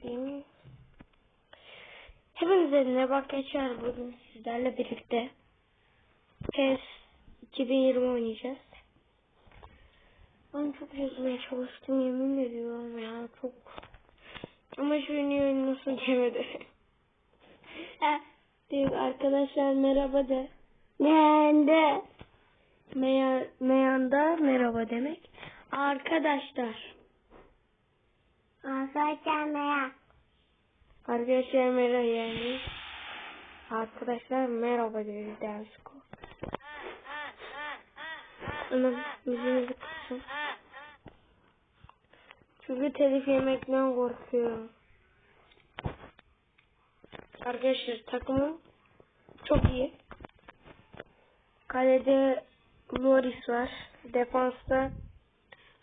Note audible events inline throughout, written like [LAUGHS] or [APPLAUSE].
Bakayım. Hepinize merhaba arkadaşlar. Bugün sizlerle birlikte PES 2020 oynayacağız. Ben çok yazmaya çalıştım yemin ediyorum ya çok. Ama şu oyun nasıl demedi. Değil [LAUGHS] arkadaşlar merhaba de. Nerede? Meya, meyanda merhaba demek. Arkadaşlar. Arkadaşlar. Arkadaşlar merhaba yani. Arkadaşlar merhaba diyoruz Dersko. Anam yüzünüzü kısın. Çünkü telif yemekten korkuyorum. Arkadaşlar takımım çok iyi. Kalede Loris var. Defansta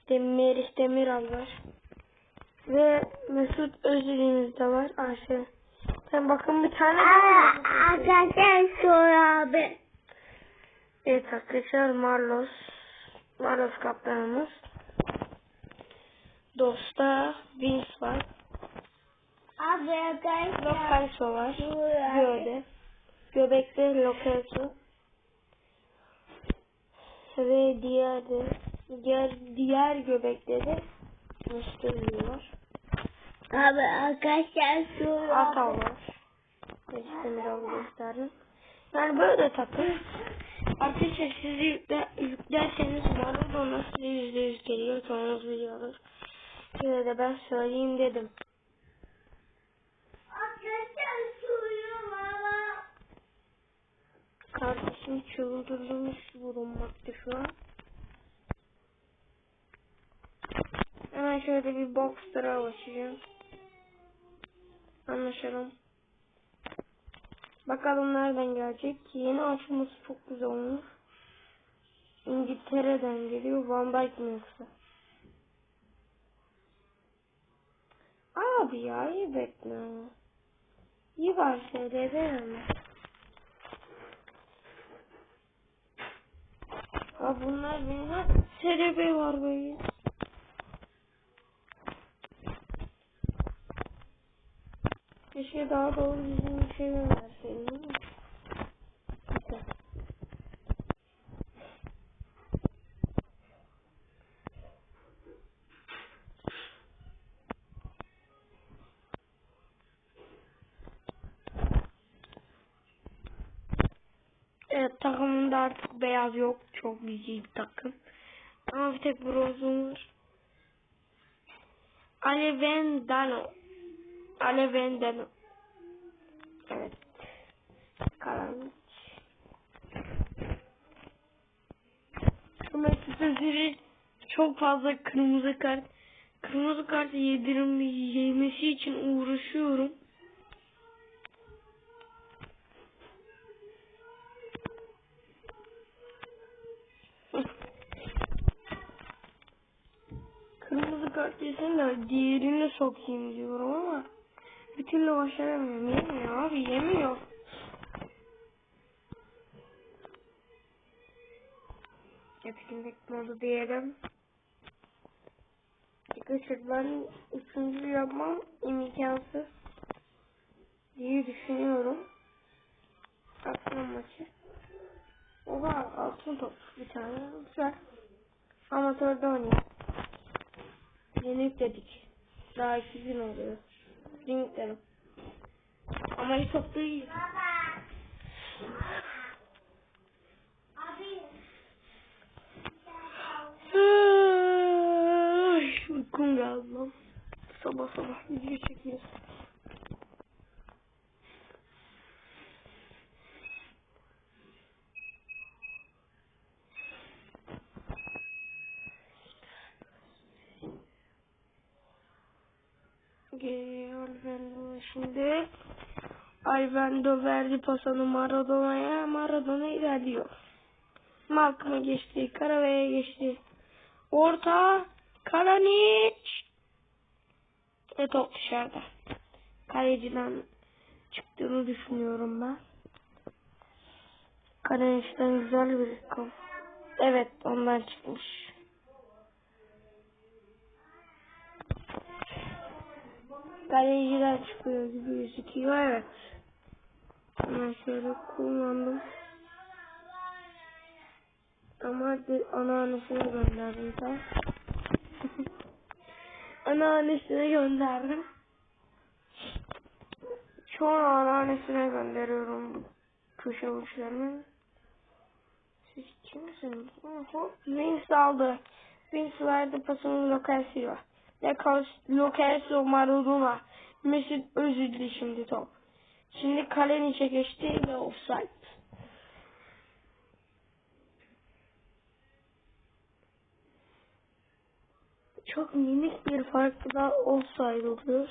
Demir Demiral var. Ve Mesut Özil'imiz de var. Ayşe. Sen bakın bir tane. Arkadaşlar Sor abi. Evet arkadaşlar Marlos. Marlos kaptanımız. Dosta Vince var. Abi arkadaşlar. Lokalso var. Göde. Göbekte Lokalso. Ve diğer de diğer diğer göbekte de Müslüman var. Abi arkadaşlar Ata abi. var. Destemir abi gösterdim. Yani böyle takım. Arkadaşlar siz yükle, yüklerseniz Maradona size yüzde yüz geliyor. Çoğunuz biliyoruz. Yine de ben söyleyeyim dedim. Kardeşim çıldırmış bulunmakta şu an. Hemen şöyle bir boxer'a açacağım. Anlaşalım. Bakalım nereden gelecek. Yeni açılması çok güzel olmuş. İngiltere'den geliyor. Van Dijk mi yoksa? Abi ya iyi bekle. İyi var SDB ama. Ya bunlar benim SDB var böyle. Keşke daha doğru düzgün bir şey gönderseydim değil mi? Güzel. Evet takımında artık beyaz yok. Çok güzel bir takım. Ama bir tek bronzum var. Ale Vendano. Karanlık. Mesut Özil'i çok fazla kırmızı kart kırmızı kart yedirim yemesi için uğraşıyorum. [LAUGHS] Kırmızı kart yesin de diğerini sokayım diyorum ama bir türlü başaramıyorum. Yemiyor abi yemiyor. Etkinlik modu diyelim. Arkadaşlar ben üçüncü yapmam imkansız diye düşünüyorum. Aslan maçı. Oha altın top bir tane güzel. Amatörde oynayayım. Yeni yükledik. Daha iki gün oluyor. Dün yükledim. Ama iyi çok da iyi. Uykum geldi lan. Sabah sabah video çekiyoruz. Alvendo şimdi. Alvendo verdi pasını Maradona'ya. Maradona ilerliyor. Malcolm'a geçti. Karave'ye geçti. Orta. Kalanic. Ve top dışarıda. Kaleciden çıktığını düşünüyorum ben. Kaleciden güzel bir gol. Evet ondan çıkmış. Galericiden çıkıyor gibi gözüküyor. Evet. Hemen şöyle kullandım. Ama anneannesine gönderdim tamam. [LAUGHS] anneannesine gönderdim. Çoğu anneannesine gönderiyorum köşe uçlarını. Siz kimsiniz? Oho, Vince aldı. Vince verdi pasını Locasio. Locasio Maradona. Mesut Özil'di şimdi top. Şimdi Kalenic'e geçti ve offside. Çok minik bir farkla offside oluyor.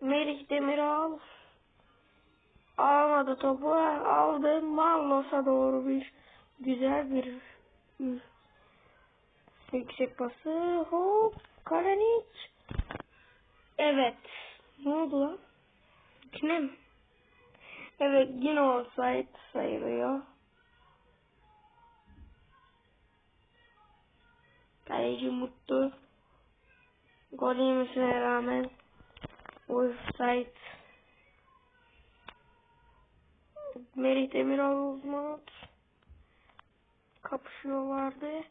Merih Demiral almadı topu aldı Marlos'a doğru bir güzel bir yüksek pası hop Kalanic evet. Ne oldu lan? Yine mi? Evet yine offside sayılıyor. Kaleci mutlu. Gol yemesine rağmen offside. Merih Demiral uzman kapışıyorlardı.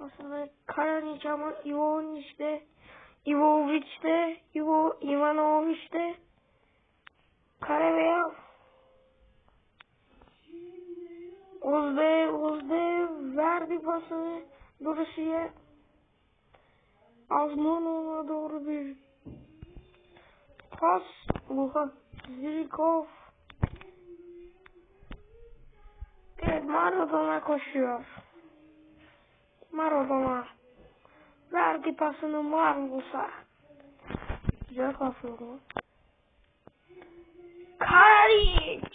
Aslında Karanic ama Ivanovic de Ivovic de Ivo, Ivanovic de Karabeyaz Ozde Ozde verdi pasını Duruşu'ya Azmonov'a doğru bir pas. Oha Zirkov Evet Maradona koşuyor. Maradona. Verdi pasını Marmus'a. Güzel kasıyor lan. Kalanic.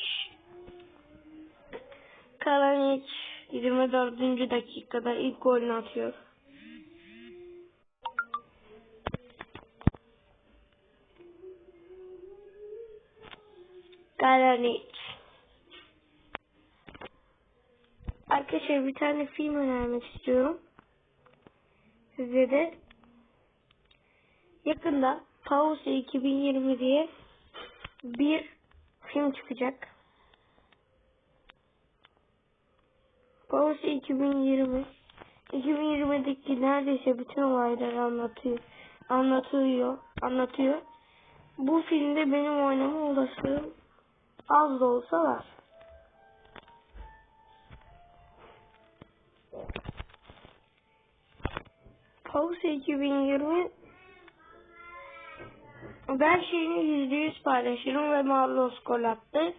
Kalanic 24. dakikada ilk golünü atıyor. Kalanic. Arkadaşlar bir tane film önermek istiyorum. Size de yakında Pause 2020 diye bir film çıkacak. Pause 2020 2020'deki neredeyse bütün olayları anlatıyor. Anlatıyor. Anlatıyor. Bu filmde benim oynama olasılığım az da olsa var. Pause 2020 ben şeyini yüzde yüz paylaşırım ve Marlos gol attı.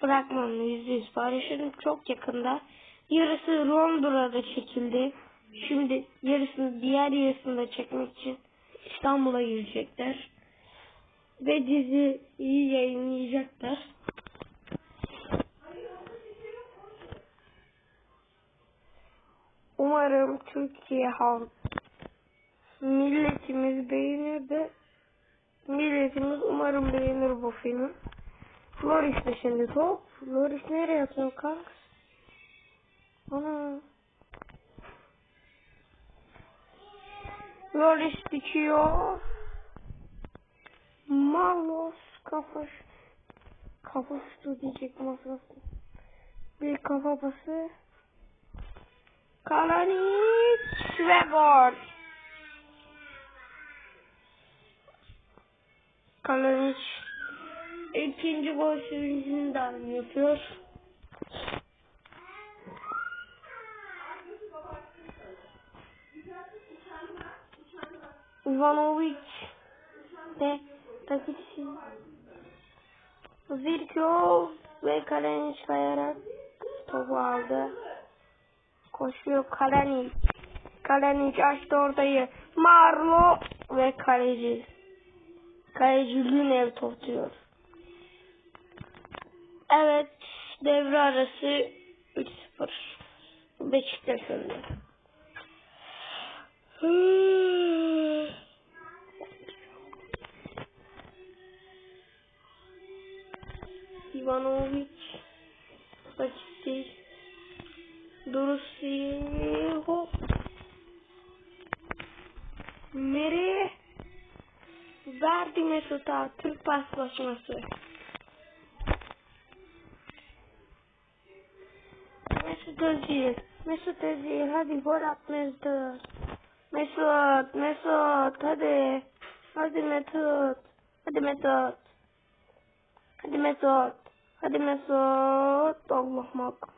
Fragmanını yüzde yüz paylaşırım. Çok yakında. Yarısı Londra'da çekildi. Şimdi yarısını diğer yarısını da çekmek için İstanbul'a girecekler. Ve diziyi yayınlayacaklar. Umarım Türkiye halk milletimiz beğenir de milletimiz umarım beğenir bu filmi. Floris de şimdi top. Floris nereye atıyor kanka? Ana. Floris dikiyor. Marlos kafa kafa şutu diyecek masrafı. Bir kafa bası. Kalanic ve gol. Kalanic ikinci gol sevincini de yapıyor. Ivanovic ve takipçi Zirkov ve Kalanic kayarak topu aldı. Koşuyor Kalanic. Kalanic açtı ortayı. Marlo ve kaleci. Kaleci Lünev topluyor. Evet. Devre arası 3-0. Beşiktaş önde. Ivanovic. Paslaşması. Mesut Özil. Mesut Özil hadi gol at Mesut. Mesut, Mesut hadi. Hadi Mesut. Hadi Mesut. Hadi Mesut. Hadi Mesut. Allah Malcolm.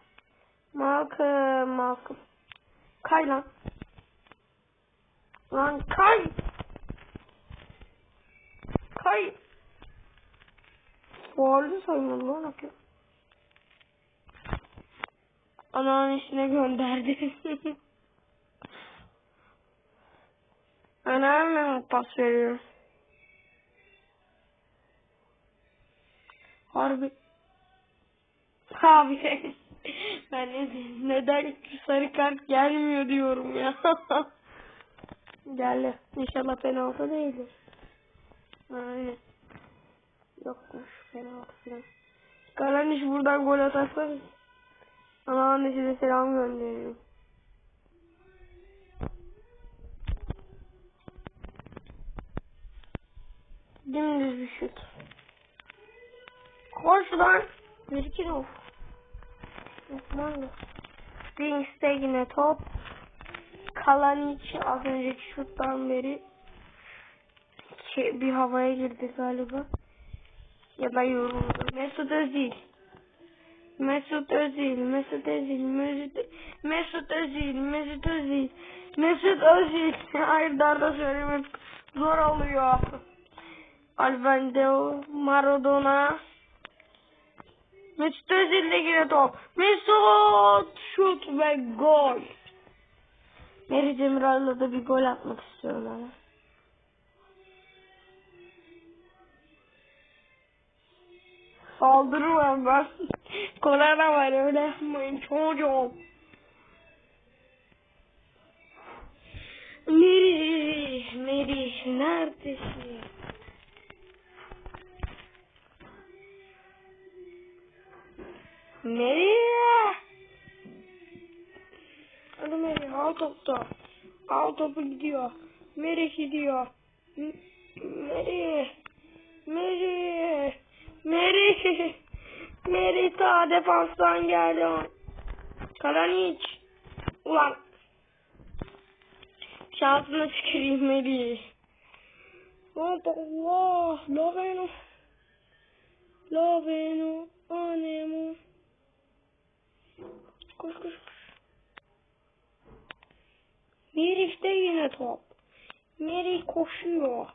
Malcolm, Malcolm. Kay lan. Lan kay. Kay. Fuarlı saymadı lan akıyor. Ananın işine gönderdi. [LAUGHS] Anam pas veriyor. Harbi. Abi. [LAUGHS] ben ne, neden sarı kart gelmiyor diyorum ya. [LAUGHS] Geldi. İnşallah penaltı değildir. Aynen. Yokmuş penaltı falan. Kalaniş buradan gol atarsa ana annesine selam gönderiyorum. Dümdüz bir şut. Koş lan. Birkin of. Osmanlı. Stings'te yine top. Kalanic az önceki şuttan beri şey, bir havaya girdi galiba. Ya da yoruldu. Mesut Özil. Mesut Özil, Mesut Özil, Mesut, Mesut Özil, Mesut Özil, Mesut Özil. [LAUGHS] Hayır darda söylemek zor oluyor. Alvendeo, Maradona. Mesut Özil'de yine top. Mesut şut ve gol. Meri Demiral'la da bir gol atmak istiyorum ama. Saldırırım ben. Korona var öyle yapmayın çocuğum. Meri, Meri neredesin? Meri. Hadi Meri al topta. Al topu gidiyor. Meri gidiyor. M- Meri. Meri. Meri. Ta defanstan geldi. Kalanic. Ulan. Şansına tüküreyim Meri. Hop Allah. La beno. La beno. Anemo. Koş koş koş. Merih'te yine top. Merih koşuyor.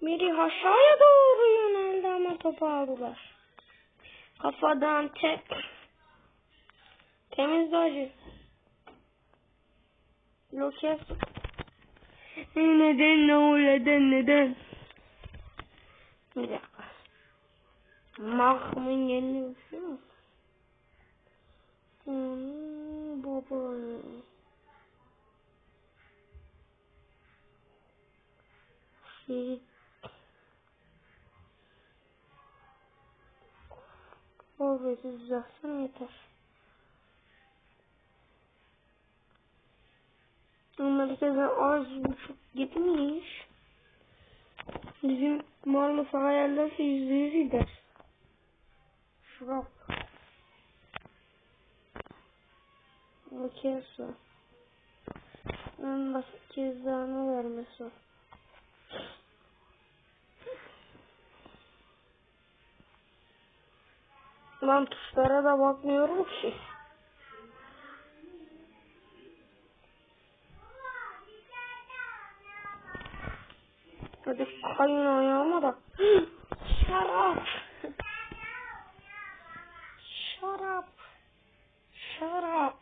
Merih aşağıya doğru yöneldi ama topu aldılar. Kafadan tek. Temiz acı. Lokes. Neden ne o neden neden? Bir dakika. Yerini biliyor musun? Hmm, baba. Şey. Orada düzelsin yeter. Merkeze az buçuk gitmiş. Bizim Marmara hayallerse yüzde yüz gider. Şurap. Bakıyorsa. En basit cezanı vermesi. Lan tuşlara da bakmıyorum ki. Hadi kayın ayağıma da. Şarap. Şarap. Şarap.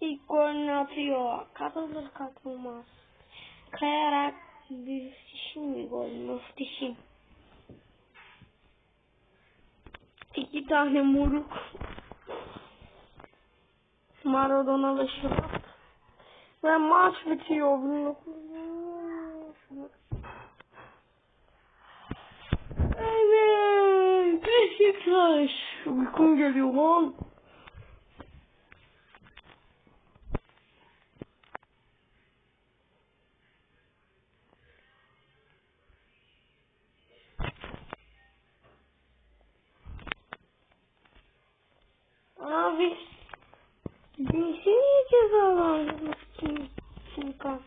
İlk golünü atıyor. Katılır katılmaz. Kayarak muhteşem bir gol. Muhteşem. İki tane moruk. Maradona'lı şarap. Ve maç bitiyor. Evet. Beşiktaş. Uykum geliyor lan. Abi. Neyse niye cezalandırmışsın? Furkan?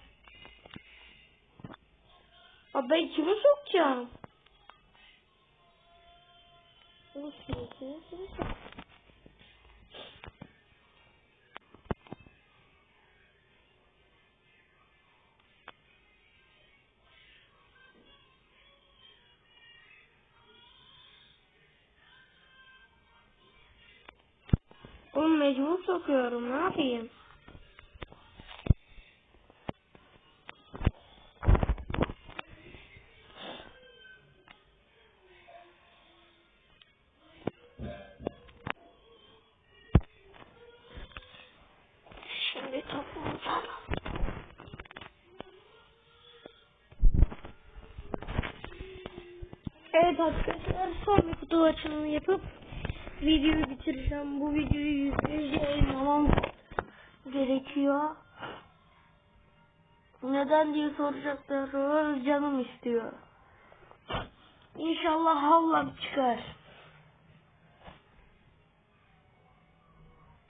Abi sokuyorum ne yapayım? Şimdi topumu Evet arkadaşlar son bir kutu açılımı yapıp videoyu bitireceğim. Bu videoyu yüzde yüz yayınlamam gerekiyor. Neden diye soracaklar. Canım istiyor. İnşallah havlam çıkar.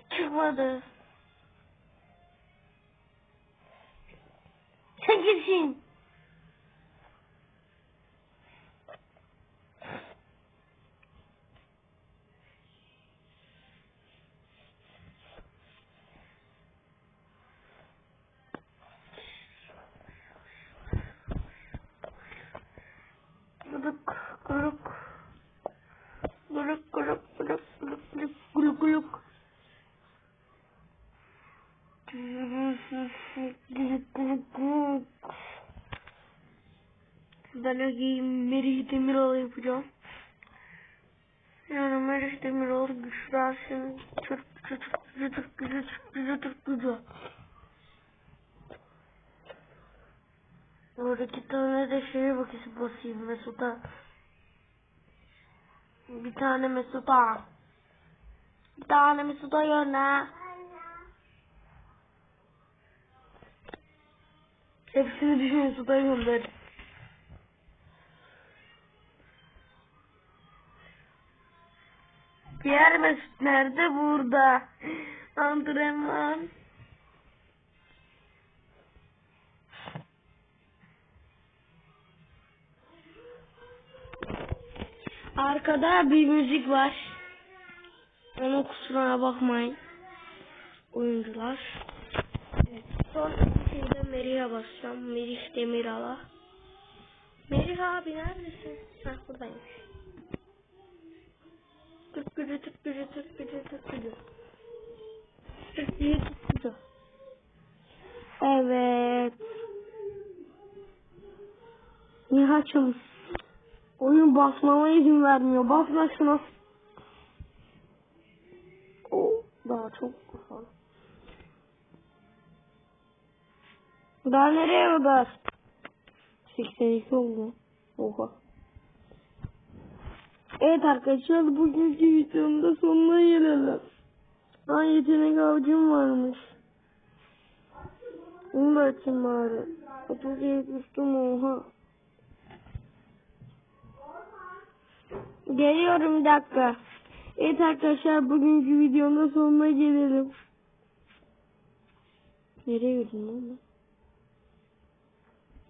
Çıkmadı. Sen? gluk, gluk, gluk, gluk, gluk, gluk, gluk, gluk. Belki Meriç Demiroğlu yapacağım. Yani Meriç Demiroğlu Güçlü Arslan'ın çırp çırp çırp çırp çırp gücü. Oradaki tane de şeye bakışı basayım Mesut'a. Bir tane Mesut'a. Bir tane Mesut'a yönle. Hepsini bir Mesut'a gönder. Diğer Mesut nerede? Burada. Antrenman. Arkada bir müzik var. Onun kusuruna bakmayın. Oyuncular. Evet. Son şeyde Merih'e basacağım. Merih Demiral'a. Merih abi neredesin? Hah buradaymış. Türk gücü, Türk gücü, Türk gücü, Türk gücü. Türk gücü, Türk gücü. Evet. Nihat'cığım. Basmama izin vermiyor. Basma şuna. O daha çok kısa. Daha nereye kadar? 82 oldu. Oha. Evet arkadaşlar bugünkü videonun da sonuna gelelim. Ha yetenek avcım varmış. Onu da açayım bari. 37 üstüm oha. Geliyorum bir dakika. Evet arkadaşlar bugünkü videonun da sonuna gelelim. Nereye girdin lan?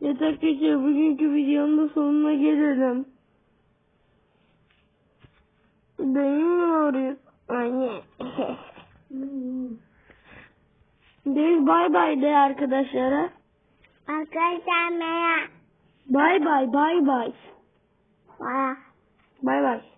Evet arkadaşlar bugünkü videonun da sonuna gelelim. Benim mi ağrıyor? Anne. [LAUGHS] Deniz bay bay de arkadaşlara. Arkadaşlar merhaba. Bay bay bay bay. Bana. Bay bay.